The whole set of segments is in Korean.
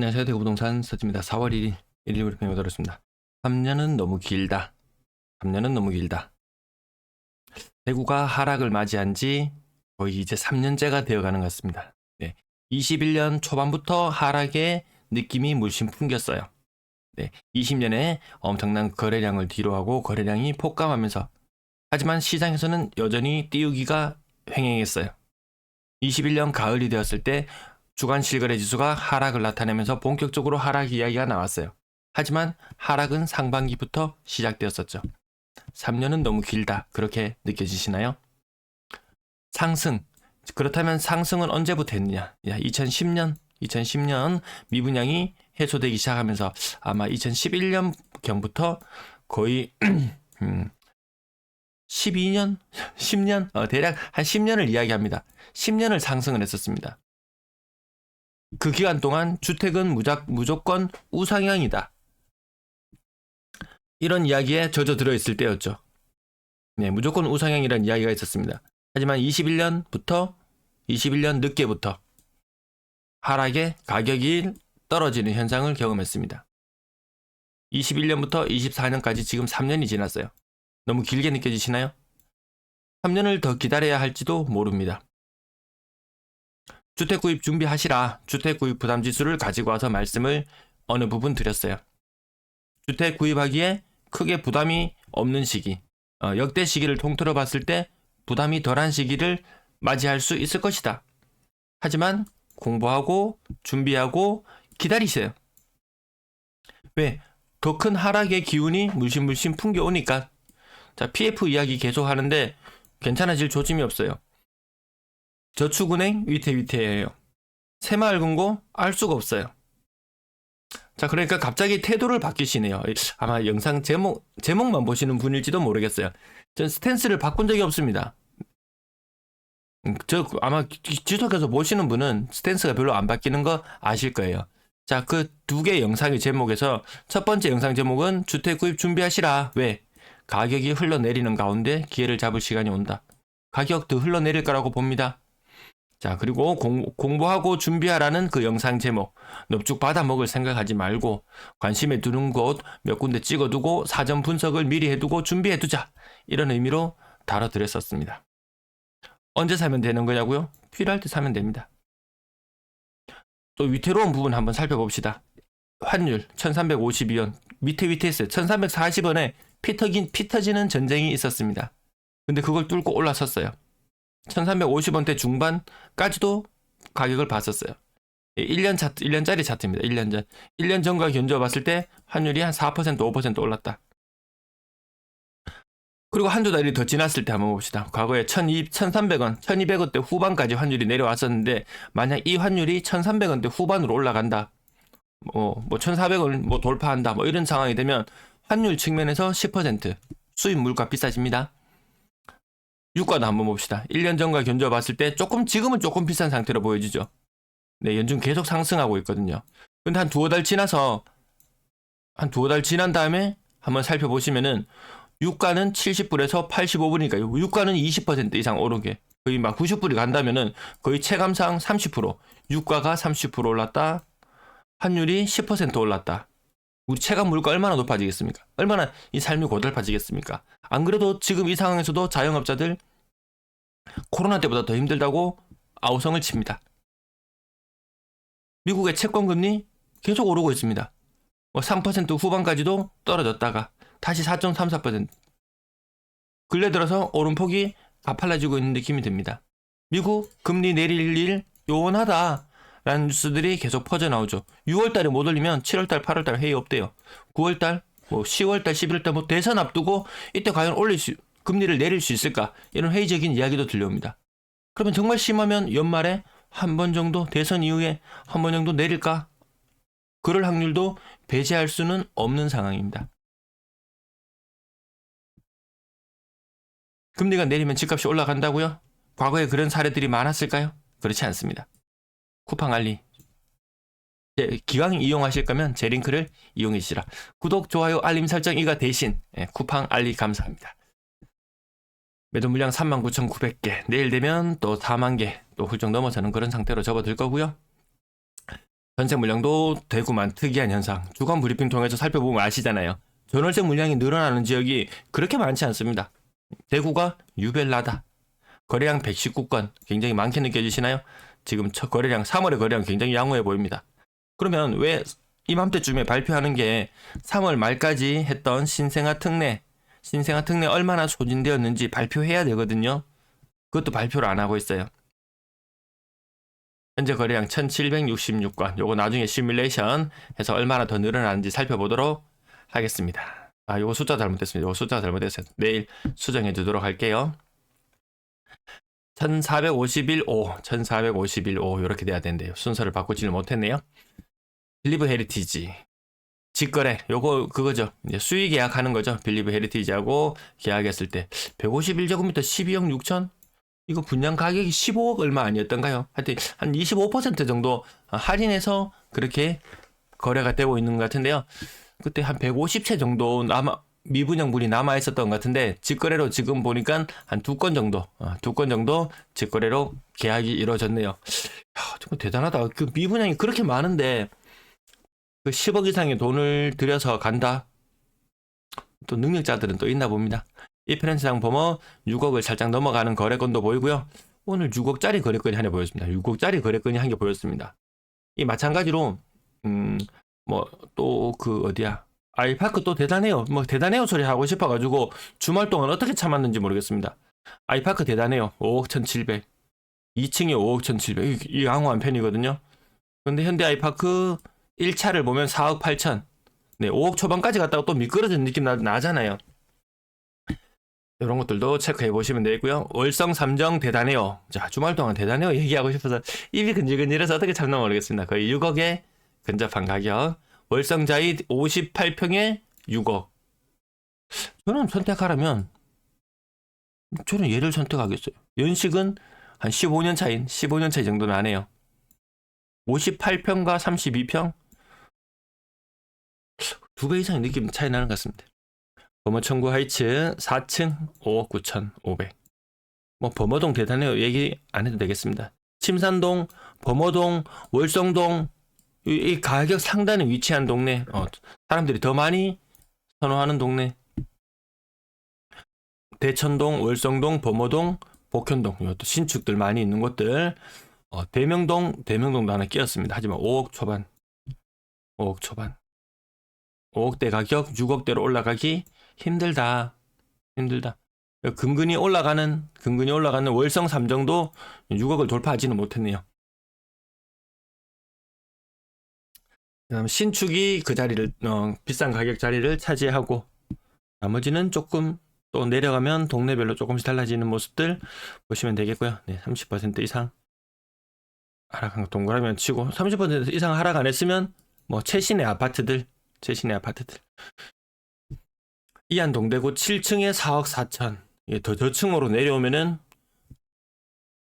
안녕하세요. 대구부동산 서지입니다. 4월 1일 1일 브리핑 오도록습니다 3년은 너무 길다. 3년은 너무 길다. 대구가 하락을 맞이한 지 거의 이제 3년째가 되어가는 것 같습니다. 네. 21년 초반부터 하락의 느낌이 물씬 풍겼어요. 네. 20년에 엄청난 거래량을 뒤로하고 거래량이 폭감하면서 하지만 시장에서는 여전히 띄우기가 횡행했어요. 21년 가을이 되었을 때 주간 실거래 지수가 하락을 나타내면서 본격적으로 하락 이야기가 나왔어요. 하지만 하락은 상반기부터 시작되었었죠. 3년은 너무 길다. 그렇게 느껴지시나요? 상승. 그렇다면 상승은 언제부터 했느냐? 2010년, 2010년 미분양이 해소되기 시작하면서 아마 2011년 경부터 거의 음, 12년, 10년, 어, 대략 한 10년을 이야기합니다. 10년을 상승을 했었습니다. 그 기간 동안 주택은 무작, 무조건 우상향이다. 이런 이야기에 젖어 들어 있을 때였죠. 네, 무조건 우상향이라는 이야기가 있었습니다. 하지만 21년부터 21년 늦게부터 하락의 가격이 떨어지는 현상을 경험했습니다. 21년부터 24년까지 지금 3년이 지났어요. 너무 길게 느껴지시나요? 3년을 더 기다려야 할지도 모릅니다. 주택 구입 준비하시라 주택 구입 부담 지수를 가지고 와서 말씀을 어느 부분 드렸어요. 주택 구입하기에 크게 부담이 없는 시기, 어, 역대 시기를 통틀어 봤을 때 부담이 덜한 시기를 맞이할 수 있을 것이다. 하지만 공부하고 준비하고 기다리세요. 왜? 더 큰 하락의 기운이 물씬물씬 풍겨오니까. 자, PF 이야기 계속 하는데 괜찮아질 조짐이 없어요. 저축은행 위태위태해요. 새마을금고 알 수가 없어요. 자, 그러니까 갑자기 태도를 바뀌시네요. 아마 영상 제목, 제목만 보시는 분일지도 모르겠어요. 전 스탠스를 바꾼 적이 없습니다. 음, 저 아마 지속해서 보시는 분은 스탠스가 별로 안 바뀌는 거 아실 거예요. 자, 그 두 개 영상의 제목에서 첫 번째 영상 제목은 주택 구입 준비하시라. 왜? 가격이 흘러내리는 가운데 기회를 잡을 시간이 온다. 가격 더 흘러내릴 거라고 봅니다. 자, 그리고 공, 공부하고 준비하라는 그 영상 제목. 넙죽 받아 먹을 생각하지 말고 관심에 두는 곳 몇 군데 찍어두고 사전 분석을 미리 해두고 준비해두자. 이런 의미로 다뤄드렸었습니다. 언제 사면 되는 거냐고요? 필요할 때 사면 됩니다. 또 위태로운 부분 한번 살펴봅시다. 환율 1352원 밑에 있어요. 1340원에 피터긴, 피터지는 전쟁이 있었습니다. 근데 그걸 뚫고 올라섰어요. 1350원대 중반까지도 가격을 봤었어요. 1년 차트, 1년짜리 차트입니다. 1년 전. 1년 전과 견주어 봤을 때 환율이 한 4%, 5% 올랐다. 그리고 한 두 달이 더 지났을 때 한번 봅시다. 과거에 1200, 1300원, 1200원대 후반까지 환율이 내려왔었는데, 만약 이 환율이 1300원대 후반으로 올라간다. 뭐, 뭐, 1400원 뭐 돌파한다. 뭐 이런 상황이 되면 환율 측면에서 10% 수입 물가 비싸집니다. 유가도 한번 봅시다. 1년 전과 견주어 봤을 때 조금 지금은 조금 비싼 상태로 보여지죠. 네, 연중 계속 상승하고 있거든요. 근데 한 두어 달 지나서 한 두어 달 지난 다음에 한번 살펴보시면은 유가는 70불에서 85불이니까 유가는 20% 이상 오르게 거의 막 90불이 간다면은 거의 체감상 30% 유가가 30% 올랐다 환율이 10% 올랐다 우리 체감 물가 얼마나 높아지겠습니까? 얼마나 이 삶이 고달파지겠습니까? 안 그래도 지금 이 상황에서도 자영업자들 코로나 때보다 더 힘들다고 아우성을 칩니다. 미국의 채권 금리 계속 오르고 있습니다. 뭐 3% 후반까지도 떨어졌다가 다시 4.34%. 근래 들어서 오름폭이 가팔라지고 있는 느낌이 듭니다. 미국 금리 내릴 일 요원하다. 라는 뉴스들이 계속 퍼져나오죠. 6월달에 못 올리면 7월달, 8월달 회의 없대요. 9월달, 뭐 10월달, 11월달 뭐 대선 앞두고 이때 과연 올릴 수, 금리를 내릴 수 있을까? 이런 회의적인 이야기도 들려옵니다. 그러면 정말 심하면 연말에 한 번 정도 대선 이후에 한 번 정도 내릴까? 그럴 확률도 배제할 수는 없는 상황입니다. 금리가 내리면 집값이 올라간다고요? 과거에 그런 사례들이 많았을까요? 그렇지 않습니다. 쿠팡 알리. 기왕 이용하실 거면 제 링크를 이용해 주시라. 구독, 좋아요, 알림 설정 이가 대신 예, 쿠팡 알리 감사합니다. 매도 물량 39,900개. 내일 되면 또 4만 개, 또 훌쩍 넘어서는 그런 상태로 접어들 거고요. 전세 물량도 대구만 특이한 현상. 주간 브리핑 통해서 살펴보면 아시잖아요. 전월세 물량이 늘어나는 지역이 그렇게 많지 않습니다. 대구가 유별나다. 거래량 119건 굉장히 많게 느껴지시나요? 지금 첫 거래량 3월의 거래량 굉장히 양호해 보입니다. 그러면 왜 이맘때쯤에 발표하는 게 3월 말까지 했던 신생아 특례, 신생아 특례 얼마나 소진되었는지 발표해야 되거든요. 그것도 발표를 안 하고 있어요. 현재 거래량 1766건. 요거 나중에 시뮬레이션 해서 얼마나 더 늘어나는지 살펴보도록 하겠습니다. 아, 요거 숫자 잘못됐습니다. 요거 숫자 잘못됐어요. 내일 수정해 주도록 할게요. 1451오, 1451오 이렇게 돼야 된대요. 순서를 바꾸지를 못했네요. 빌리브 헤리티지. 직거래 요거 그거죠. 이제 수익 계약하는 거죠. 빌리브 헤리티지하고 계약했을 때 151제곱미터 12억 6천 이거 분양 가격이 15억 얼마 아니었던가요? 하여튼 한 25% 정도 할인해서 그렇게 거래가 되고 있는 것 같은데요. 그때 한 150채 정도 남아 미분양분이 남아 있었던 것 같은데 직거래로 지금 보니까 한 두 건 정도, 두 건 정도 직거래로 계약이 이루어졌네요. 야, 정말 대단하다. 그 미분양이 그렇게 많은데 그 10억 이상의 돈을 들여서 간다. 또 능력자들은 또 있나 봅니다. 이페런스상 보면 6억을 살짝 넘어가는 거래건도 보이고요. 오늘 6억짜리 거래건이 하나 보였습니다. 6억짜리 거래건이 한 개 보였습니다. 이 마찬가지로 음 뭐 또 그 어디야 아이파크 또 대단해요. 뭐 대단해요 소리 하고 싶어가지고 주말 동안 어떻게 참았는지 모르겠습니다. 아이파크 대단해요. 5억 1,700. 2층에 5억 1,700. 이, 이 양호한 편이거든요. 근데 현대 아이파크 1차를 보면 4억 8천. 네, 5억 초반까지 갔다가 또 미끄러진 느낌 나, 나잖아요. 이런 것들도 체크해 보시면 되고요. 월성 삼정 대단해요. 자, 주말 동안 대단해요. 얘기하고 싶어서 입이 근질근질해서 어떻게 참나 모르겠습니다. 거의 6억에 근접한 가격. 월성자이 58평에 6억. 저는 선택하라면 저는 얘를 선택하겠어요. 연식은 한 15년 차인 15년 차이 정도는 안 해요. 58평과 32평 두 배 이상 느낌 차이 나는 것 같습니다. 범어천구 하이츠 4층 5억 9,500. 뭐 범어동 대단해요. 얘기 안 해도 되겠습니다. 침산동, 범어동, 월성동 이, 이 가격 상단에 위치한 동네. 어, 사람들이 더 많이 선호하는 동네. 대천동, 월성동, 범어동, 복현동 이것도 신축들 많이 있는 곳들. 어, 대명동, 대명동도 하나 끼었습니다. 하지만 5억 초반. 5억 초반. 5억대 가격 6억대로 올라가기 힘들다. 힘들다. 근근히 올라가는 근근히 올라가는 월성 3정도 6억을 돌파하지는 못했네요. 신축이 그 자리를 어, 비싼 가격 자리를 차지하고 나머지는 조금 또 내려가면 동네별로 조금씩 달라지는 모습들 보시면 되겠고요. 네, 30% 이상 하락한 거 동그라미 치고 30% 이상 하락 안 했으면 뭐 최신의 아파트들 최신의 아파트들 이안 동대구 7층에 4억 4천 예, 더 저층으로 내려오면은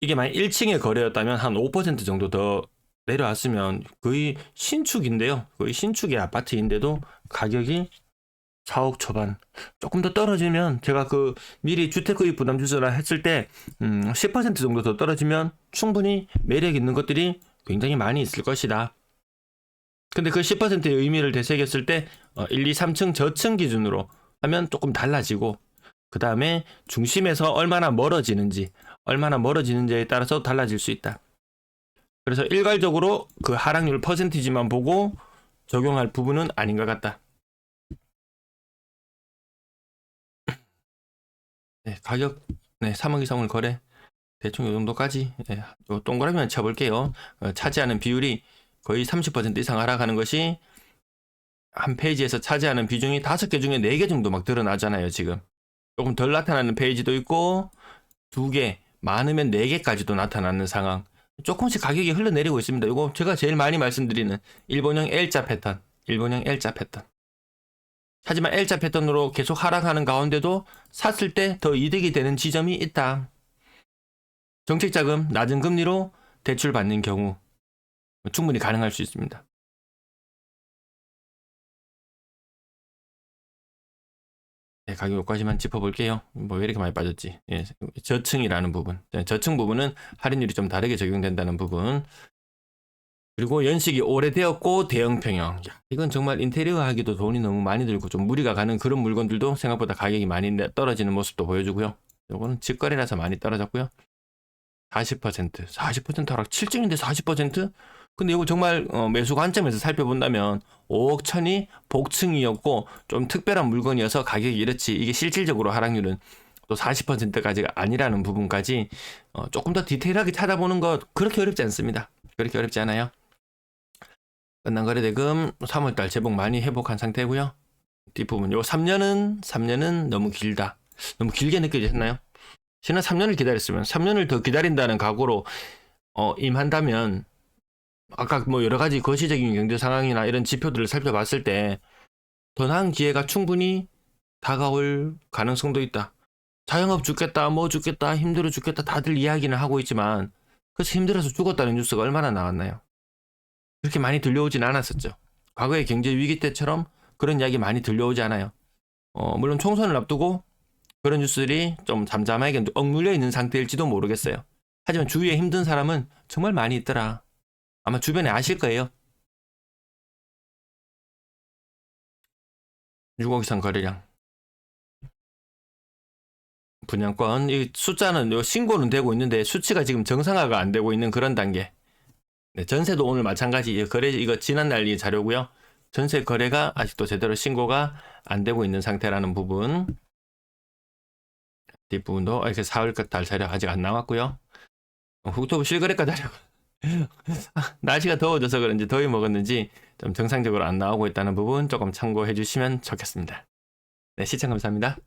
이게 만약 1층의 거래였다면 한 5% 정도 더 내려왔으면 거의 신축인데요. 거의 신축의 아파트인데도 가격이 4억 초반. 조금 더 떨어지면 제가 그 미리 주택구입 부담 주소라 했을 때 음, 10% 정도 더 떨어지면 충분히 매력 있는 것들이 굉장히 많이 있을 것이다. 근데 그 10%의 의미를 되새겼을 때 어, 1, 2, 3층 저층 기준으로 하면 조금 달라지고 그 다음에 중심에서 얼마나 멀어지는지 얼마나 멀어지는지에 따라서 달라질 수 있다. 그래서 일괄적으로 그 하락률 퍼센티지만 보고 적용할 부분은 아닌 것 같다. 네, 가격 네, 3억 이상을 거래 대충 이 정도까지 네, 요 동그라미만 쳐볼게요. 어, 차지하는 비율이 거의 30% 이상 하락하는 것이 한 페이지에서 차지하는 비중이 다섯 개 중에 네개 정도 막 드러나잖아요, 지금. 조금 덜 나타나는 페이지도 있고, 두 개, 많으면 네 개까지도 나타나는 상황. 조금씩 가격이 흘러내리고 있습니다. 이거 제가 제일 많이 말씀드리는 일본형 L자 패턴, 일본형 L자 패턴. 하지만 L자 패턴으로 계속 하락하는 가운데도 샀을 때 더 이득이 되는 지점이 있다. 정책자금 낮은 금리로 대출 받는 경우 충분히 가능할 수 있습니다. 네, 가격 여기까지만 짚어볼게요. 뭐 왜 이렇게 많이 빠졌지? 예, 저층이라는 부분. 네, 저층 부분은 할인율이 좀 다르게 적용된다는 부분. 그리고 연식이 오래되었고 대형 평형. 야, 이건 정말 인테리어 하기도 돈이 너무 많이 들고 좀 무리가 가는 그런 물건들도 생각보다 가격이 많이 내- 떨어지는 모습도 보여주고요. 요거는 직거래라서 많이 떨어졌고요. 40%, 40% 하락, 7점인데 40%? 근데 이거 정말 어, 매수 관점에서 살펴본다면 5억 천이 복층이었고 좀 특별한 물건이어서 가격이 이렇지 이게 실질적으로 하락률은 또 40%까지가 아니라는 부분까지 어, 조금 더 디테일하게 찾아보는 것 그렇게 어렵지 않습니다. 그렇게 어렵지 않아요. 끝난 거래 대금 3월달 제복 많이 회복한 상태고요. 뒷부분 요 3년은 3년은 너무 길다. 너무 길게 느껴지셨나요? 지난 3년을 기다렸으면 3년을 더 기다린다는 각오로 어, 임한다면 아까 뭐 여러 가지 거시적인 경제 상황이나 이런 지표들을 살펴봤을 때 더 나은 기회가 충분히 다가올 가능성도 있다. 자영업 죽겠다, 뭐 죽겠다, 힘들어 죽겠다 다들 이야기는 하고 있지만 그래서 힘들어서 죽었다는 뉴스가 얼마나 나왔나요? 그렇게 많이 들려오진 않았었죠. 과거의 경제 위기 때처럼 그런 이야기 많이 들려오지 않아요. 어, 물론 총선을 앞두고 그런 뉴스들이 좀 잠잠하게 억눌려 있는 상태일지도 모르겠어요. 하지만 주위에 힘든 사람은 정말 많이 있더라. 아마 주변에 아실 거예요. 6억 이상 거래량. 분양권 이 숫자는 요 신고는 되고 있는데 수치가 지금 정상화가 안 되고 있는 그런 단계. 네, 전세도 오늘 마찬가지 이 거래 이거 지난 날 이 자료고요. 전세 거래가 아직도 제대로 신고가 안 되고 있는 상태라는 부분. 뒷부분도 이렇게 4월 달 자료 아직 안 나왔고요. 어, 후토브 실거래가 자료. 아, 날씨가 더워져서 그런지 더위 먹었는지 좀 정상적으로 안 나오고 있다는 부분 조금 참고해 주시면 좋겠습니다. 네, 시청 감사합니다.